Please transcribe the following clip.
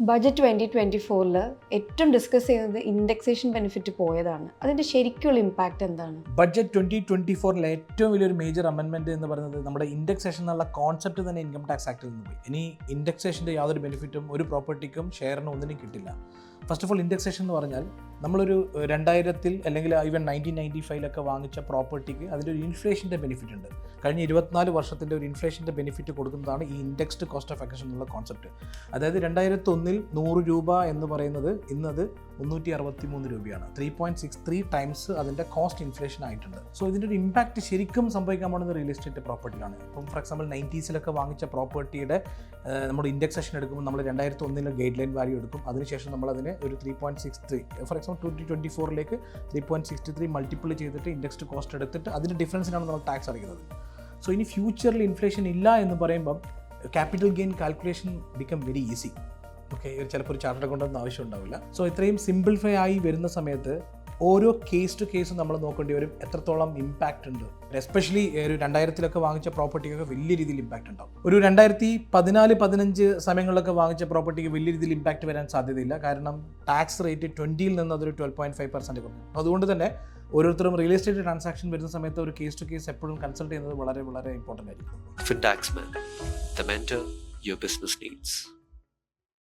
Budget twenty twenty ഫോറിൽ ഏറ്റവും discuss ചെയ്യുന്നത് ഇൻഡെക്സേഷൻ ബെനിഫിറ്റ് പോയതാണ്. അതിന്റെ ശരിക്കുള്ള ഇമ്പാക്റ്റ് എന്താണ്? ബഡ്ജറ്റ് ട്വന്റി ട്വന്റി ഫോറിലെ ഏറ്റവും വലിയൊരു മേജർ അമെൻമെന്റ് എന്ന് പറയുന്നത് നമ്മുടെ ഇൻഡെക്സേഷൻ എന്നുള്ള കോൺസെപ്റ്റ് തന്നെ ഇൻകം ടാക്സ് ആക്ടിൽ നിന്ന് പോയി. ഇനി ഇൻഡെക്സേഷന്റെ യാതൊരു ബെനിഫിറ്റും ഒരു പ്രോപ്പർട്ടിക്കും ഷെയറിനും ഒന്നിനും കിട്ടില്ല. ഫസ്റ്റ് ഓഫ് ഓൾ ഇൻഡെക്സേഷൻ എന്ന് പറഞ്ഞാൽ നമ്മളൊരു രണ്ടായിരത്തിൽ അല്ലെങ്കിൽ ഈവൻ നയന്റീൻ നയന്റി ഫൈവിലൊക്കെ വാങ്ങിച്ച പ്രോപ്പർട്ടിക്ക് അതിന്റെ ഒരു ഇൻഫ്ലേഷന്റെ ബെനിഫിറ്റ് ഉണ്ട്. കഴിഞ്ഞ ഇരുപത്തിനാല് വർഷത്തിന്റെ ഒരു ഇൻഫ്ലേഷന്റെ ബെനിഫിറ്റ് കൊടുക്കുന്നതാണ് ഈ ഇൻഡെക്സ്ഡ് കോസ്റ്റ് ഓഫ് അക്കഷൻ എന്നുള്ള കോൺസെപ്റ്റ് അതായത് രണ്ടായിരത്തി ഒന്നിൽ നൂറ് രൂപ എന്ന് പറയുന്നത് ഇന്നത് മുന്നൂറ്റി അറുപത്തി മൂന്ന് രൂപയാണ്. Three point six three times അതിന്റെ കോസ്റ്റ് ഇൻഫ്ലേഷൻ ആയിട്ടുണ്ട്. സോ ഇതിന്റെ ഒരു ഇമ്പാക്റ്റ് ശരിക്കും സംഭവിക്കാൻ പോകുന്നത് റിയൽ എസ്റ്റേറ്റ് പ്രോപ്പർട്ടിയിലാണ് ഇപ്പം ഫോർ എക്സാമ്പിൾ നയന്റീസിലൊക്കെ വാങ്ങിച്ച പ്രോപ്പർട്ടിയുടെ നമ്മുടെ ഇൻഡെക്സേഷൻ എടുക്കുമ്പോൾ നമ്മൾ രണ്ടായിരത്തി ഒന്നിലെ ഗൈഡ് ലൈൻ വാല്യൂ എടുക്കും. അതിനുശേഷം നമ്മൾ അതിനെ ഒരു three point six three four example twenty twenty ഫോറിലേക്ക് three point sixty three multiple ചെയ്തിട്ട് ഇൻഡെക്സ്ഡ് കോസ്റ്റ് എടുത്തിട്ട് അതിന്റെ ഡിഫറൻസിനാണ് നമ്മൾ ടാക്സ് അടയ്ക്കുന്നത്. സോ ഇനി ഫ്യൂച്ചറിൽ ഇൻഫ്ലേഷൻ ഇല്ല എന്ന് പറയുമ്പം capital gain calculation become very easy okay ചിലപ്പോൾ ഒരു ചാർട്ടർ കൊണ്ടൊന്നും ആവശ്യം ഉണ്ടാവില്ല. സോ ഇത്രയും സിംപ്ലിഫൈ ആയി വരുന്ന സമയത്ത് ഓരോ കേസ് ടു കേസ് നമ്മൾ നോക്കേണ്ടി വരും. എത്രത്തോളം ഇമ്പാക്റ്റ് ഉണ്ട്. എസ്പെഷ്യലി ഒരു രണ്ടായിരത്തിലൊക്കെ വാങ്ങിച്ച പ്രോപ്പർട്ടിക്കൊക്കെ വലിയ രീതിയിൽ ഇമ്പാക്റ്റ് ഉണ്ടാവും. ഒരു രണ്ടായിരത്തി പതിനാല് പതിനഞ്ച് സമയങ്ങളിലൊക്കെ വാങ്ങിച്ച പ്രോപ്പർട്ടിക്ക് വലിയ രീതിയിൽ ഇമ്പാക്റ്റ് വരാൻ സാധ്യതയില്ല. കാരണം ടാക്സ് റേറ്റ് ട്വന്റിയിൽ നിന്ന് അതൊരു ട്വൽവ് പോയിന്റ് ഫൈവ് പെർസെന്റ് കുറഞ്ഞു. അതുകൊണ്ട് തന്നെ ഓരോരുത്തരും റിയൽ എസ്റ്റേറ്റ് ട്രാൻസാക്ഷൻ വരുന്ന സമയത്ത് ഒരു കേസ് ടു കേസ് എപ്പോഴും കൺസൾട്ട് ചെയ്യുന്നത് വളരെ വളരെ ഇമ്പോർട്ടന്റ് ആയിരിക്കും. Fintaxman, the mentor your business needs.